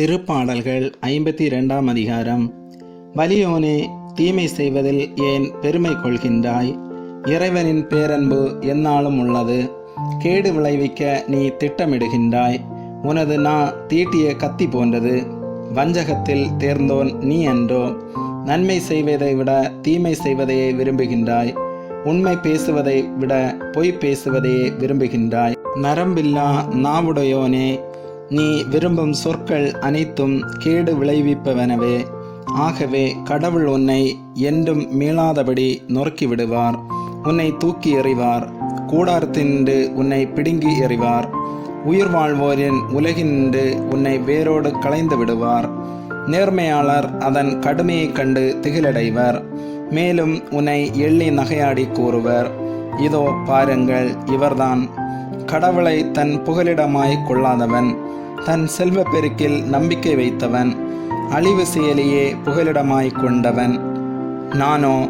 திருப்பாடல்கள் ஐம்பத்தி இரண்டாம் அதிகாரம். வலியோனே தீமை செய்வதில் ஏன் பெருமை கொள்கின்றாய்? இறைவனின் பேரன்பு எந்நாளும் உள்ளது. கேடு விளைவிக்க நீ திட்டமிடுகின்றாய். உனது நா தீட்டிய கத்தி போன்றது. வஞ்சகத்தில் தேர்ந்தோன் நீ என்றோ நன்மை செய்வதை விட தீமை செய்வதையே விரும்புகின்றாய். உண்மை பேசுவதை விட பொய் பேசுவதையே விரும்புகின்றாய். நரம்பில்லா நாவுடையோனே நீ விரும்பும் சொற்கள் அனைத்தும் கேடு விளைவிப்பவனவே. ஆகவே கடவுள் உன்னை என்றும் மீளாதபடி நொறுக்கி விடுவார் உன்னை தூக்கி எறிவார். கூடாரத்தின்று உன்னை பிடுங்கி எறிவார். உயிர் வாழ்வோரின் உலகினின்று உன்னை வேரோடு களைந்து விடுவார். நேர்மையாளர் அதன் கடுமையைக் கண்டு திகிலடைவர். மேலும் உன்னை எள்ளி நகையாடி கூறுவர். இதோ பாருங்கள் இவர்தான். கடவுளை தன் புகலிடமாய் கொள்ளாதவன் தன் செல்வப் பெருக்கில் நம்பிக்கை வைத்தவன் அழிவு செயலியே புகலிடமாய் கொண்டவன். நானோ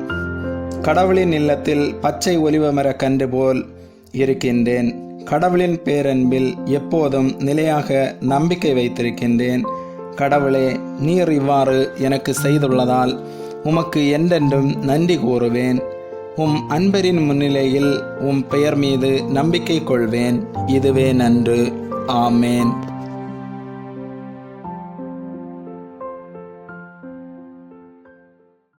கடவுளின் இல்லத்தில் பச்சை ஒலிவமர கன்று போல் இருக்கின்றேன். கடவுளின் பேரன்பில் எப்போதும் நிலையாக நம்பிக்கை வைத்திருக்கின்றேன். கடவுளே நீர் இவ்வாறு எனக்கு செய்துள்ளதால் உமக்கு என்றென்றும் நன்றி கூறுவேன். உம் அன்பரின் முன்னிலையில் உம் பெயர் மீது நம்பிக்கை கொள்வேன். இதுவே நன்று. ஆமேன்.